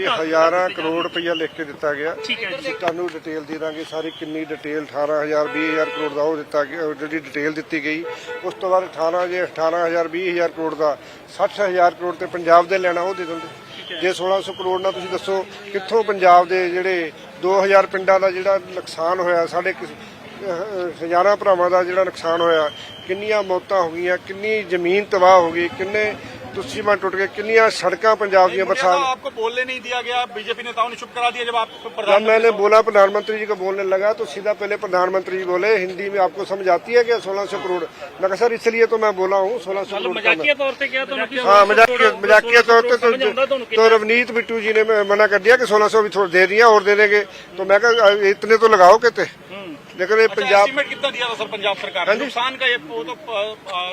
ਦਿਓ ਹਜ਼ਾਰਾਂ। ਕਰੋੜ ਰੁਪਈਆ ਲਿਖ ਕੇ ਦਿੱਤਾ ਗਿਆ। ਠੀਕ ਹੈ ਜੀ। ਤੁਹਾਨੂੰ ਡਿਟੇਲ ਦੇ ਦਾਂਗੇ ਸਾਰੀ ਕਿੰਨੀ ਡਿਟੇਲ 18000 20000 ਕਰੋੜ ਦਾ ਉਹ ਦਿੱਤਾ ਗਿਆ ਜਿਹੜੀ ਡਿਟੇਲ ਦਿੱਤੀ ਗਈ। ਉਸ ਤੋਂ ਬਾਅਦ 18 ਜੇ 18000 20000 ਕਰੋੜ ਦਾ 60000 ਕਰੋੜ ਤੇ ਪੰਜਾਬ ਦੇ ਲੈਣਾ ਉਹ ਦੇ ਦਿੰਦੇ। ਜੇ 1600 ਕਰੋੜ ਨਾਲ ਤੁਸੀਂ ਦੱਸੋ ਕਿੱਥੋਂ ਪੰਜਾਬ ਦੇ ਜਿਹੜੇ 2000 ਪਿੰਡਾਂ ਦਾ ਜਿਹੜਾ ਨੁਕਸਾਨ ਹੋਇਆ ਸਾਡੇ ਹਜ਼ਾਰਾਂ ਭਰਾਵਾਂ ਦਾ ਜਿਹੜਾ ਨੁਕਸਾਨ ਹੋਇਆ ਕਿੰਨੀਆਂ ਮੌਤਾਂ ਹੋ ਗਈਆਂ ਕਿੰਨੀ ਜ਼ਮੀਨ ਤਬਾਹ ਹੋ ਗਈ ਕਿੰਨੇ दुश्मन टूट गए किनिया सड़क पंजाब दी बरसात आपको बोलने नहीं दिया गया बीजेपी नेताओं ने चुप करा दिया जब आप जब मैंने बोला प्रधानमंत्री जी को बोलने लगा तो सीधा पहले प्रधानमंत्री जी बोले हिंदी में आपको समझ आती है क्या सोलह सौ करोड़ मैं कहा सर इसलिए तो मैं बोला हूँ सोलह सौ करोड़ हाँ मजाकिया तौर पर तो रवनीत बिट्टू जी ने मना कर दिया कि सोलह सौ भी थोड़ा दे दिया और दे देंगे तो मैं कहा इतने तो लगाओ कहते लेकिन ये पंजाब एस्टीमेट कितना दिया था सर पंजाब सरकार हाँ ने जी। नुकसान का ये वो तो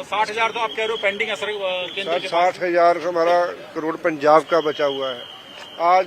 साठ हजार तो आप कह रहे हो पेंडिंग है सर अ, केंद्र के पास साठ हजार हमारा करोड़ पंजाब का बचा हुआ है आज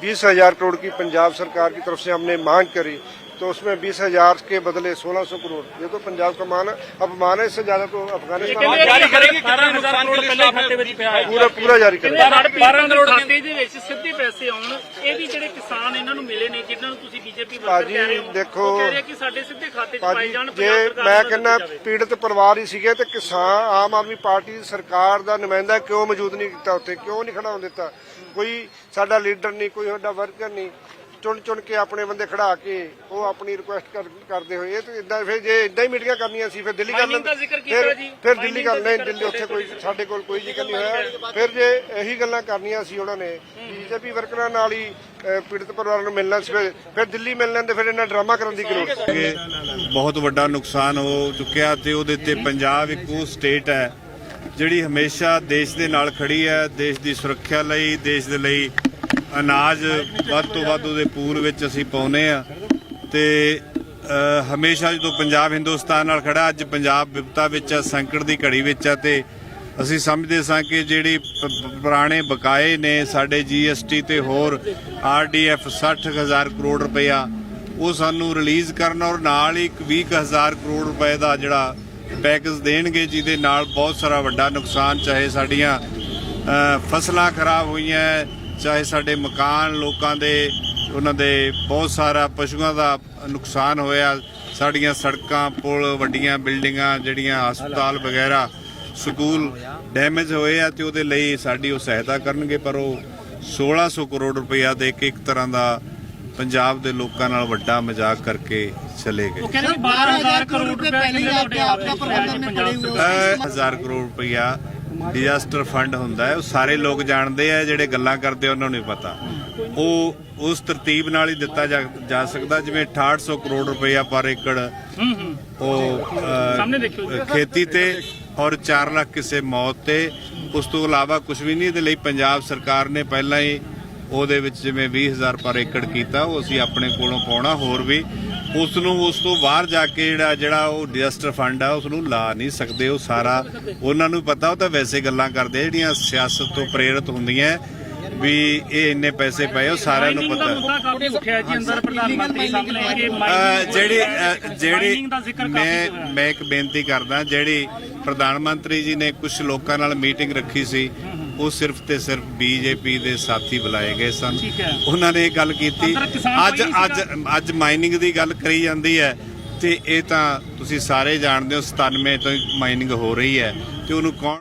बीस हजार करोड़ की पंजाब सरकार की तरफ से हमने मांग करी तो उसमें बीस हजार के बदले सोलह सौ करोड़ ये तो पंजाब का मान है अब मान है इससे ज्यादा तो अफगानिस्तान आप जारी करेंगे कितने 18000 नुकसान ਕਰੋੜ के लिए ਪਹਿਲੇ साहब ਖਾਤੇ ਵਿੱਚ ਪਿਆ ਹੈ पूरा पूरा जारी करें ਹੜ੍ਹ ਪੀੜਤਾਂ ਦੇ ਖਾਤੇ ਦੇ ਵਿੱਚ ਸਿੱਧੇ ਪੈਸੇ ਆਉਣ ਇਹ ਵੀ ਜਿਹੜੇ ਕਿਸਾਨ ਇਹਨਾਂ ਨੂੰ ਮਿਲੇ ਨੇ ਜਿਨ੍ਹਾਂ ਨੂੰ ਤੁਸੀਂ ਬੀਜੇਪੀ ਵਰਕਰ ਭਾਜੀ, ਕਹਿ ਰਹੇ ਹੋ ਦੇਖੋ, ਉਹ ਕਹਿ ਰਹੇ ਕਿ ਸਾਡੇ ਸਿੱਧੇ ਖਾਤੇ 'ਚ ਪਾਏ ਭਾਜੀ ਜਾਣ ਜੇ ਪੰਜਾਬ ਸਰਕਾਰ ਮੈਂ ਨੂੰ ਕਹਿੰਦਾ ਦਿੱਤੀ ਜਾਵੇ। ਪੀੜਤ ਪਰਿਵਾਰ ਹੀ ਸੀਗੇ ਤੇ ਕਿਸਾਨ ਆਮ ਆਦਮੀ ਪਾਰਟੀ ਦੀ ਸਰਕਾਰ ਦਾ ਨੁਮਾਇੰਦਾ ਕਿਉਂ ਮੌਜੂਦ ਨਹੀਂ ਕੀਤਾ ਉੱਥੇ ਕਿਉਂ ਨਹੀਂ ਖੜਾ ਹੋਣ ਦਿੱਤਾ ਕੋਈ ਸਾਡਾ ਲੀਡਰ ਨਹੀਂ ਕੋਈ ਸਾਡਾ ਵਰਕਰ ਨਹੀਂ ਚੁਣ ਚੁਣ ਕੇ ਆਪਣੇ ਬੰਦੇ ਖੜਾ ਕੇ ਉਹ ਆਪਣੀ ਰਿਕੁਐਸਟ ਕਰਦੇ ਹੋਏ। ਇਹ ਤੇ ਇਦਾਂ ਫਿਰ ਜੇ ਇਦਾਂ ਹੀ ਮੀਟਿੰਗਾਂ ਕਰਨੀਆਂ ਸੀ ਫਿਰ ਦਿੱਲੀ ਕਰ Mining ਦਾ ਜ਼ਿਕਰ ਕੀਤਾ ਫਿਰ ਜੀ। ਫਿਰ ਦਿੱਲੀ ਕਰ ਜ਼ਿਕਰ ਦਿੱਲੀ ਉੱਥੇ ਕੋਈ ਸਾਡੇ ਕੋਲ ਕੋਈ ਜ਼ਿਕਰ ਨਹੀਂ ਹੋਇਆ। ਫਿਰ ਜੇ ਇਹੀ ਗੱਲਾਂ ਕਰਨੀਆਂ ਸੀ ਉਹਨਾਂ ਨੇ ਬੀਜੇਪੀ ਵਰਕਰਾਂ ਨਾਲ ਹੀ ਪੀੜਤ ਪਰਿਵਾਰਾਂ ਨੂੰ ਮਿਲਣਾ ਸੀ। ਫਿਰ- ਫਿਰ ਦਿੱਲੀ ਮਿਲ ਲੈਂਦੇ ਫਿਰ ਇਹਨਾਂ ਡਰਾਮਾ ਕਰਨ ਦੀ ਕਿ ਬਹੁਤ ਵੱਡਾ ਨੁਕਸਾਨ ਹੋ ਚੁੱਕਿਆ ਤੇ ਉਹਦੇ ਤੇ ਪੰਜਾਬ ਇੱਕ ਉਹ ਸਟੇਟ ਹੈ ਜਿਹੜੀ ਹਮੇਸ਼ਾ ਦੇਸ਼ ਦੇ ਨਾਲ ਖੜੀ ਹੈ ਦੇਸ਼ ਦੀ ਸੁਰੱਖਿਆ ਲਈ ਦੇਸ਼ ਦੇ ਲਈ ਅਨਾਜ ਵੱਧ ਤੋਂ ਵੱਧ ਉਹਦੇ ਪੂਲ ਵਿੱਚ ਅਸੀਂ ਪਾਉਨੇ ਆ ਤੇ ਹਮੇਸ਼ਾ ਜਦੋਂ ਪੰਜਾਬ ਹਿੰਦੁਸਤਾਨ ਨਾਲ ਖੜਾ, ਅੱਜ ਪੰਜਾਬ ਵਿਪਤਾ ਵਿੱਚ ਆ, ਸੰਕਟ ਦੀ ਘੜੀ ਵਿੱਚ ਆ, ਤੇ ਅਸੀਂ ਸਮਝਦੇ ਸਾਂ ਕਿ ਜਿਹੜੀ ਪੁਰਾਣੇ ਬਕਾਏ ਨੇ ਸਾਡੇ ਜੀਐਸਟੀ ਤੇ ਹੋਰ ਆਰਡੀਐਫ 60000 ਕਰੋੜ ਰੁਪਇਆ, ਉਹ ਸਾਨੂੰ ਰਿਲੀਜ਼ ਕਰਨ ਔਰ ਨਾਲ ਹੀ ਇੱਕ 20000 ਕਰੋੜ ਰੁਪਏ ਦਾ ਜਿਹੜਾ ਪੈਕੇਜ ਦੇਣਗੇ, ਜਿਹਦੇ ਨਾਲ ਬਹੁਤ ਸਾਰਾ ਵੱਡਾ ਨੁਕਸਾਨ, ਚਾਹੇ ਸਾਡੀਆਂ ਫਸਲਾਂ ਖਰਾਬ ਹੋਈਆਂ ਚਾਹੇ ਸਾਡੇ ਮਕਾਨ ਲੋਕਾਂ ਦੇ ਉਹਨਾਂ ਦੇ ਬਹੁਤ ਸਾਰਾ ਪਸ਼ੂਆਂ ਦਾ ਨੁਕਸਾਨ ਹੋਇਆ ਸਾਡੀਆਂ ਸੜਕਾਂ ਪੁਲ ਵੱਡੀਆਂ ਬਿਲਡਿੰਗਾਂ ਜਿਹੜੀਆਂ ਹਸਪਤਾਲ ਵਗੈਰਾ ਸਕੂਲ ਡੈਮੇਜ ਹੋਏ ਆ ਤੇ ਉਹਦੇ ਲਈ ਸਾਡੀ ਉਹ ਸਹਾਇਤਾ ਕਰਨਗੇ ਪਰ ਉਹ 1600 ਕਰੋੜ ਰੁਪਇਆ ਦੇ ਕੇ ਇੱਕ ਤਰ੍ਹਾਂ ਦਾ ਪੰਜਾਬ ਦੇ ਲੋਕਾਂ ਨਾਲ ਵੱਡਾ ਮਜ਼ਾਕ ਕਰਕੇ ਚਲੇ ਗਏ। ਉਹ ਕਹਿੰਦੇ 12000 ਕਰੋੜ ਰੁਪਏ ਪਹਿਲੇ ਹੀ ਆਪਕਾ ਪ੍ਰਬੰਧਨ ਨੇ ਪੜੇ 12000 ਕਰੋੜ ਰੁਪਇਆ ਡਿਜ਼ਾਸਟਰ ਫੰਡ ਹੁੰਦਾ ਹੈ। ਉਹ ਸਾਰੇ ਲੋਕ ਜਾਣਦੇ ਆ ਜਿਹੜੇ ਗੱਲਾਂ ਕਰਦੇ ਉਹਨਾਂ ਨੂੰ ਨਹੀਂ ਪਤਾ। ਉਹ ਉਸ ਤਰਤੀਬ ਨਾਲ ਹੀ ਦਿੱਤਾ ਜਾ ਸਕਦਾ ਜਿਵੇਂ 6800 ਕਰੋੜ ਰੁਪਇਆ ਪਰ ਏਕੜ। ਉਹ। ਖੇਤੀ ਤੇ ਔਰ 4 ਲੱਖ ਕਿਸੇ ਮੌਤ ਤੇ। ਉਸ ਤੋਂ ਇਲਾਵਾ ਕੁਝ ਵੀ ਨਹੀਂ ਇਹਦੇ ਲਈ ਪੰਜਾਬ ਸਰਕਾਰ ਨੇ ਪਹਿਲਾਂ ਹੀ ਉਹਦੇ ਵਿੱਚ ਜਿਵੇਂ 20000 ਪਰ ਏਕੜ ਕੀਤਾ ਉਹ ਅਸੀਂ ਆਪਣੇ ਕੋਲੋਂ ਪਾਉਣਾ ਹੋਰ ਵੀ ਉਸ ਨੂੰ ਉਸ ਤੋਂ ਬਾਹਰ ਜਾ ਕੇ ਜਿਹੜਾ ਜਿਹੜਾ ਉਹ ਡਿਜ਼ਾਸਟਰ ਫੰਡ ਆ ਉਸ ਨੂੰ ਲਾ ਨਹੀਂ ਸਕਦੇ। ਉਹ ਸਾਰਾ ਉਹਨਾਂ ਨੂੰ ਪਤਾ ਉਹ ਤਾਂ ਵੈਸੇ ਗੱਲਾਂ ਕਰਦੇ ਜਿਹੜੀਆਂ ਸਿਆਸਤ ਤੋਂ ਪ੍ਰੇਰਿਤ ਹੁੰਦੀਆਂ ਵੀ ਇਹ ਇੰਨੇ ਪੈਸੇ ਪਏ ਉਹ ਸਾਰਿਆਂ ਨੂੰ ਪਤਾ। ਮੁੱਦਾ ਕਾਫੀ ਉੱਠਿਆ ਜੀ ਅੰਦਰ ਪ੍ਰਧਾਨ ਮੰਤਰੀ ਸਾਹਮਣੇ ਕਿ ਅਹ ਮਾਈਨਿੰਗ ਜਿਹੜੀ ਜਿਹੜੀ ਮੈਂ। ਮੈਂ ਇੱਕ ਬੇਨਤੀ ਕਰਦਾ ਜਿਹੜੀ ਪ੍ਰਧਾਨ ਮੰਤਰੀ ਜੀ ਨੇ ਕੁਝ ਲੋਕਾਂ ਨਾਲ ਮੀਟਿੰਗ ਰੱਖੀ ਸੀ ਉਹ ਸਿਰਫ ਤੇ ਸਿਰਫ ਬੀਜੇਪੀ ਦੇ ਸਾਥੀ ਬੁਲਾਏ ਗਏ ਸਨ। ਉਹਨਾਂ ਨੇ ਇਹ ਗੱਲ ਕੀਤੀ ਅੱਜ ਅੱਜ ਅੱਜ ਮਾਈਨਿੰਗ ਦੀ ਗੱਲ ਕਰੀ ਜਾਂਦੀ ਹੈ ਤੇ ਇਹ ਤਾਂ ਤੁਸੀਂ ਸਾਰੇ ਜਾਣਦੇ ਹੋ 97 ਤੋਂ ਮਾਈਨਿੰਗ ਹੋ ਰਹੀ ਹੈ ਤੇ ਉਹਨੂੰ ਕੌਣ